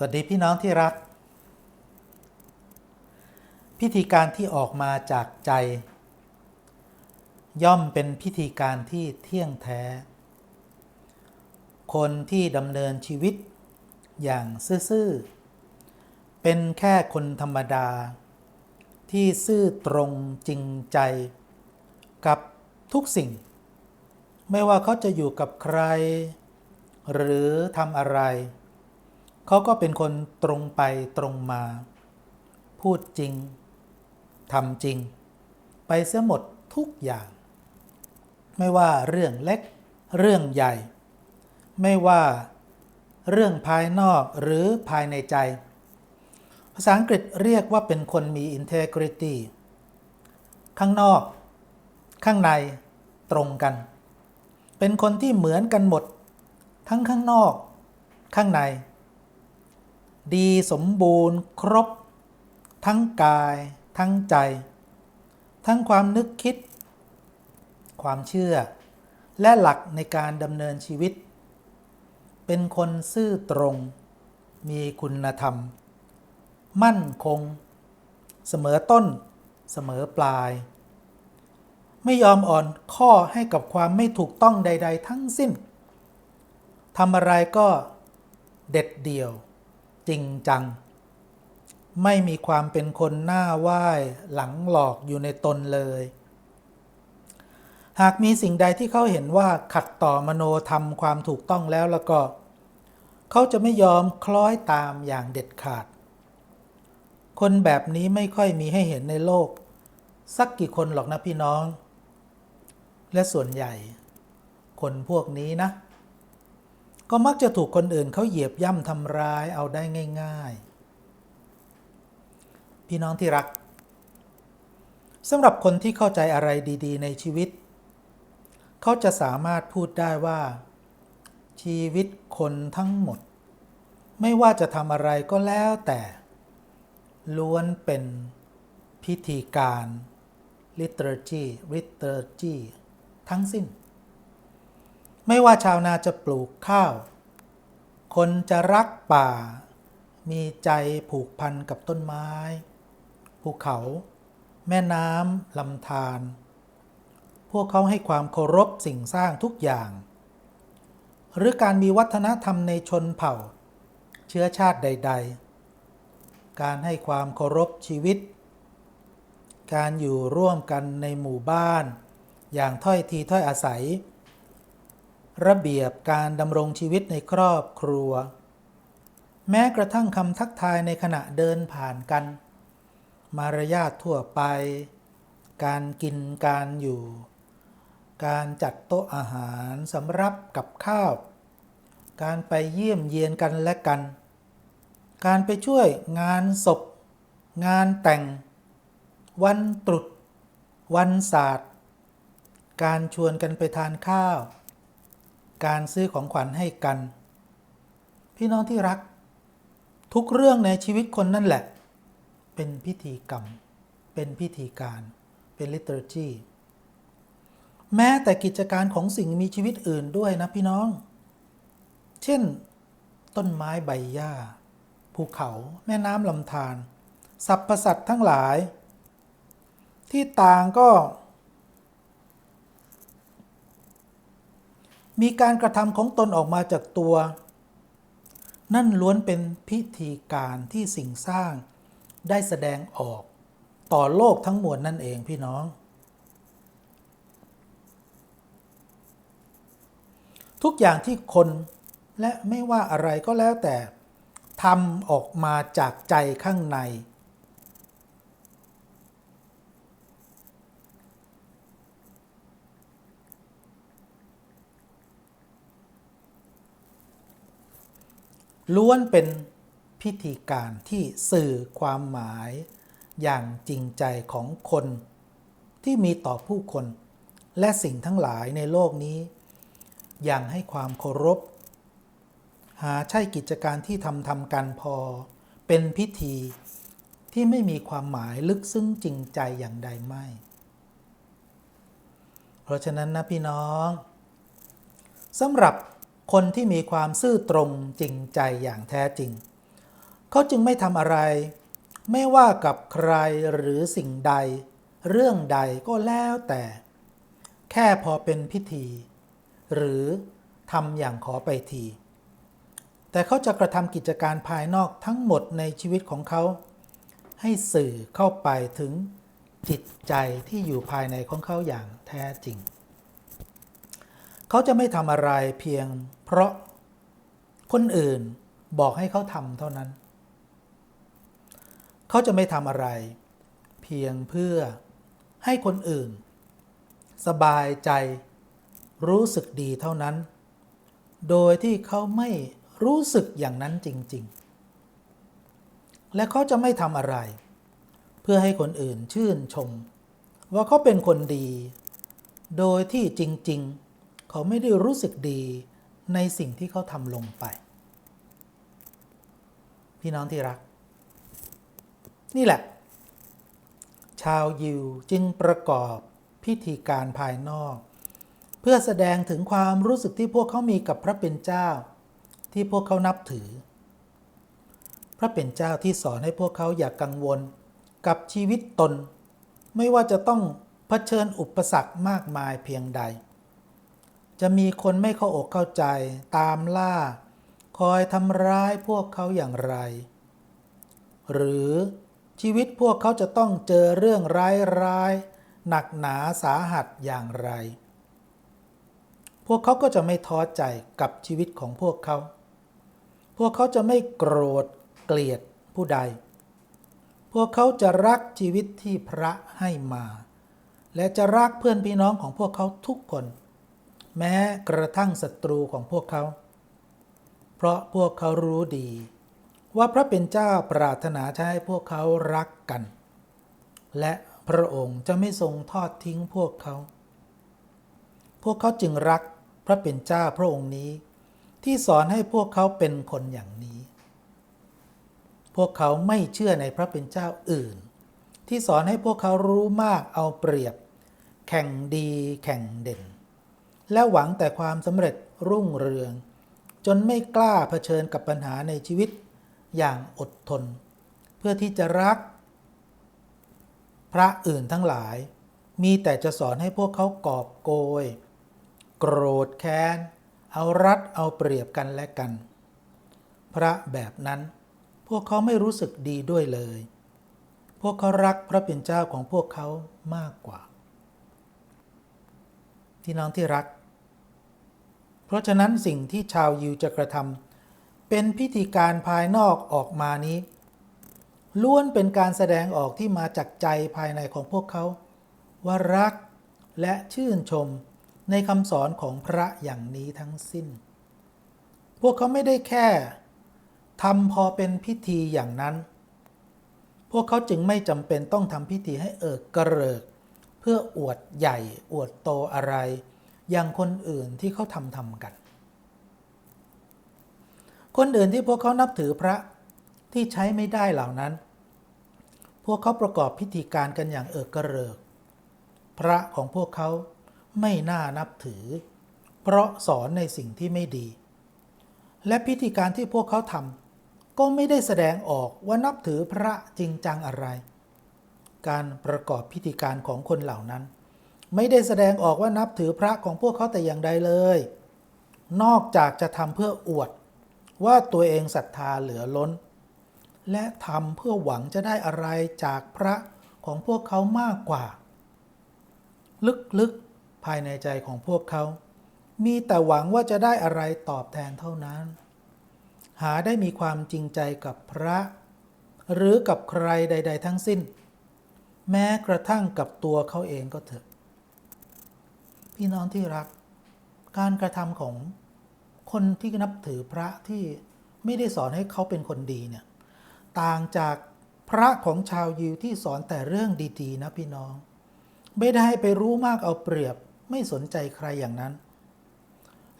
สวัสดีพี่น้องที่รัก พิธีการที่ออกมาจากใจ ย่อมเป็นพิธีการที่เที่ยงแท้ คนที่ดำเนินชีวิตอย่างซื่อๆ เป็นแค่คนธรรมดา ที่ซื่อตรงจริงใจ กับทุกสิ่ง ไม่ว่าเขาจะอยู่กับใคร หรือทำอะไรเขาก็เป็นคนตรงไปตรงมา พูดจริงทำจริง ไปเสียหมดทุกอย่าง ไม่ว่าเรื่องเล็ก เรื่องใหญ่ ไม่ว่าเรื่องภายนอกหรือภายในใจ ภาษาอังกฤษเรียกว่าเป็นคนมี integrity ข้างนอก ข้างในตรงกัน เป็นคนที่เหมือนกันหมด ทั้งข้างนอก ข้างใน ดีสมบูรณ์ครบ ทั้งกาย ทั้งใจ ทั้งความนึกคิด ความเชื่อ และหลักในการดำเนินชีวิต เป็นคนซื่อตรง มีคุณธรรม มั่นคง เสมอต้น เสมอปลาย ไม่ยอมอ่อนข้อให้กับความไม่ถูกต้องใด ๆ ทั้งสิ้นทำอะไรก็เด็ดเดี่ยว จริงจัง ไม่มีความเป็นคนหน้าไหว้หลังหลอกอยู่ในตนเลย หากมีสิ่งใดที่เขาเห็นว่าขัดต่อมโนธรรมความถูกต้องแล้วแล้วก็ เขาจะไม่ยอมคล้อยตามอย่างเด็ดขาด คนแบบนี้ไม่ค่อยมีให้เห็นในโลก สักกี่คนหรอกนะพี่น้อง และส่วนใหญ่ คนพวกนี้นะ ก็มักจะถูกคนอื่นเขาเหยียบย่ำทำร้ายเอาได้ง่าย ๆ พี่น้องที่รักสำหรับคนที่เข้าใจอะไรดีๆ ในชีวิต เขาจะสามารถพูดได้ว่า ชีวิตคนทั้งหมด ไม่ว่าจะทำอะไรก็แล้วแต่ ล้วนเป็นพิธีการ liturgy liturgy ทั้งสิ้น ไม่ว่าชาวนาจะปลูกข้าว คนจะรักป่า มีใจผูกพันกับต้นไม้ ภูเขา แม่น้ำลำธารพวกเขาให้ความเคารพสิ่งสร้างทุกอย่าง หรือการมีวัฒนธรรมในชนเผ่า เชื้อชาติใด ๆ การให้ความเคารพชีวิต การอยู่ร่วมกันในหมู่บ้าน อย่างถ้อยทีถ้อยอาศัย ระเบียบการดำรงชีวิตในครอบครัว แม้กระทั่งคำทักทายในขณะเดินผ่านกัน มารยาททั่วไป การกินการอยู่ การจัดโต๊ะอาหารสำรับกับข้าว การไปเยี่ยมเยียนกันและกัน การไปช่วยงานศพ งานแต่ง วันตรุษ วันศาสตร์ การชวนกันไปทานข้าว การซื้อของขวัญให้กัน พี่น้องที่รัก ทุกเรื่องในชีวิตคนนั่นแหละ เป็นพิธีกรรม เป็นพิธีการ เป็น liturgy แม้แต่กิจการของสิ่งมีชีวิตอื่นด้วยนะพี่น้อง เช่น ต้นไม้ใบหญ้า ภูเขาแม่น้ำลำธารสรรพสัตว์ทั้งหลาย ที่ต่างก็ มีการกระทำของตนออกมาจากตัว นั่นล้วนเป็นพิธีการที่สิ่งสร้างได้แสดงออกต่อโลกทั้งมวลนั่นเองพี่น้อง ทุกอย่างที่คนและไม่ว่าอะไรก็แล้วแต่ทำออกมาจากใจข้างใน ล้วนเป็นพิธีการที่สื่อความหมายอย่างจริงใจของคนที่มีต่อผู้คน และสิ่งทั้งหลายในโลกนี้อย่างให้ความเคารพ หาใช่กิจการที่ทำทำกันพอ เป็นพิธีที่ไม่มีความหมายลึกซึ้งจริงใจอย่างใดไม่ เพราะฉะนั้นนะพี่น้องสำหรับ คนที่มีความซื่อตรงจริงใจอย่างแท้จริง เขาจึงไม่ทำอะไร ไม่ว่ากับใครหรือสิ่งใด เรื่องใดก็แล้วแต่ แค่พอเป็นพิธี หรือทำอย่างขอไปที แต่เขาจะกระทำกิจการภายนอกทั้งหมดในชีวิตของเขา ให้สื่อเข้าไปถึงจิตใจที่อยู่ภายในของเขาอย่างแท้จริง เขาจะไม่ทำอะไรเพียง เพราะคนอื่นบอกให้เขาทำเท่านั้น เขาจะไม่ทำอะไร เพียงเพื่อให้คนอื่น สบายใจรู้สึกดีเท่านั้น โดยที่เขาไม่รู้สึกอย่างนั้นจริง ๆ และเขาจะไม่ทำอะไร เพื่อให้คนอื่นชื่นชม ว่าเขาเป็นคนดี โดยที่จริง ๆ เขาไม่ได้รู้สึกดีในสิ่งที่เขาทำลงไป พี่น้องที่รัก นี่แหละ ชาวยิวจึงประกอบพิธีการภายนอก เพื่อแสดงถึงความรู้สึกที่พวกเขามีกับพระเป็นเจ้า ที่พวกเขานับถือ พระเป็นเจ้าที่สอนให้พวกเขาอย่ากกังวลกับชีวิตตน ไม่ว่าจะต้องเผชิญอุปสรรคมากมายเพียงใด จะมีคนไม่เข้าอกเข้าใจ ตามล่า คอยทำร้ายพวกเขาอย่างไร หรือชีวิตพวกเขาจะต้องเจอเรื่องร้ายร้ายหนักหนาสาหัสอย่างไร พวกเขาก็จะไม่ท้อใจกับชีวิตของพวกเขา พวกเขาจะไม่โกรธเกลียดผู้ใด พวกเขาจะรักชีวิตที่พระให้มา และจะรักเพื่อนพี่น้องของพวกเขาทุกคน แม้กระทั่งศัตรูของพวกเขา เพราะพวกเขารู้ดี ว่าพระเป็นเจ้าปรารถนาจะให้พวกเขารักกัน และพระองค์จะไม่ทรงทอดทิ้งพวกเขา พวกเขาจึงรักพระเป็นเจ้าพระองค์นี้ ที่สอนให้พวกเขาเป็นคนอย่างนี้ พวกเขาไม่เชื่อในพระเป็นเจ้าอื่น ที่สอนให้พวกเขารู้มากเอาเปรียบ แข่งดีแข่งเด่น และหวังแต่ความสำเร็จรุ่งเรือง จนไม่กล้าเผชิญกับปัญหาในชีวิตอย่างอดทน เพื่อที่จะรัก พระอื่นทั้งหลาย มีแต่จะสอนให้พวกเขากอบโกย โกรธแค้น เอารัดเอาเปรียบกันและกัน พระแบบนั้นพวกเขาไม่รู้สึกดีด้วยเลย พวกเขารักพระเป็นเจ้าของพวกเขามากกว่า ที่น้องที่รัก เพราะฉะนั้นสิ่งที่ชาวยิวจะกระทำเป็นพิธีการภายนอกออกมานี้ ล้วนเป็นการแสดงออกที่มาจากใจภายในของพวกเขา ว่ารักและชื่นชมในคำสอนของพระอย่างนี้ทั้งสิ้น พวกเขาไม่ได้แค่ทำพอเป็นพิธีอย่างนั้น พวกเขาจึงไม่จำเป็นต้องทำพิธีให้เอิกกระเริก เพื่ออวดใหญ่อวดโตอะไร อย่างคนอื่นที่เขาทำทำกัน คนอื่นที่พวกเขานับถือพระที่ใช้ไม่ได้เหล่านั้น พวกเขาประกอบพิธีการกันอย่างเอิกกระเริก พระของพวกเขาไม่น่านับถือ เพราะสอนในสิ่งที่ไม่ดี และพิธีการที่พวกเขาทำก็ไม่ได้แสดงออกว่านับถือพระจริงจังอะไร การประกอบพิธีการของคนเหล่านั้น ไม่ได้แสดงออกว่านับถือพระของพวกเขาแต่อย่างใดเลย นอกจากจะทำเพื่ออวด ว่าตัวเองศรัทธาเหลือล้น และทำเพื่อหวังจะได้อะไรจากพระของพวกเขามากกว่า ลึกๆภายในใจของพวกเขา มีแต่หวังว่าจะได้อะไรตอบแทนเท่านั้น หาได้มีความจริงใจกับพระ หรือกับใครใด ๆ ทั้งสิ้น แม้กระทั่งกับตัวเขาเองก็เถอะ พี่น้องที่รัก การกระทำของคนที่นับถือพระที่ไม่ได้สอนให้เขาเป็นคนดีเนี่ยต่างจากพระของชาวยิวที่สอนแต่เรื่องดีๆ นะพี่น้อง ไม่ได้ไปรู้มากเอาเปรียบไม่สนใจใครอย่างนั้น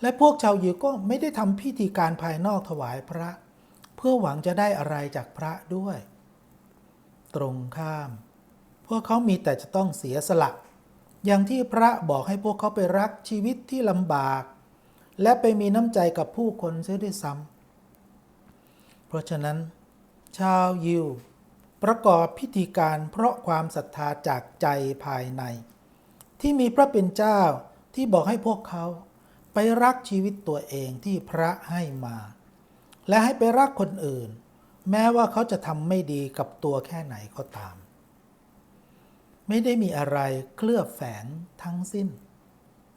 และพวกชาวยิวก็ไม่ได้ทำพิธีการภายนอกถวายพระ เพื่อหวังจะได้อะไรจากพระด้วย ตรงข้าม พวกเขามีแต่จะต้องเสียสละ อย่างที่พระบอกให้พวกเขาไปรักชีวิตที่ลำบาก และไปมีน้ำใจกับผู้คนเสียด้วยซ้ำเพราะฉะนั้น ชาวยิว ประกอบพิธีการเพราะความศรัทธาจากใจภายใน ที่มีพระเป็นเจ้าที่บอกให้พวกเขาไปรักชีวิตตัวเองที่พระให้มา และให้ไปรักคนอื่น แม้ว่าเขาจะทำไม่ดีกับตัวแค่ไหนก็ตาม ไม่ได้มีอะไรเคลือบแฝงทั้งสิ้น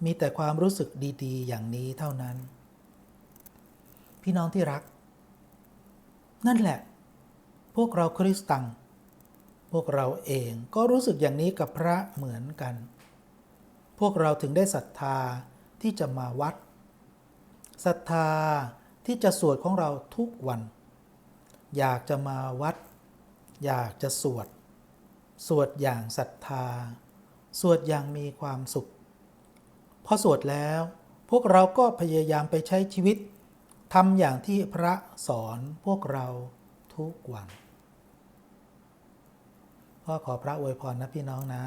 มีแต่ความรู้สึกดีๆ อย่างนี้เท่านั้น พี่น้องที่รัก นั่นแหละ พวกเราคริสตัง พวกเราเองก็รู้สึกอย่างนี้กับพระเหมือนกัน พวกเราถึงได้ศรัทธาที่จะมาวัดศรัทธาที่จะสวดของเราทุกวัน อยากจะมาวัด อยากจะสวด สวดอย่างศรัทธา สวดอย่างมีความสุข พอสวดแล้วพวกเราก็พยายามไปใช้ชีวิตทำอย่างที่พระสอนพวกเราทุกวันก็ขอพระอวยพรนะพี่น้องนะ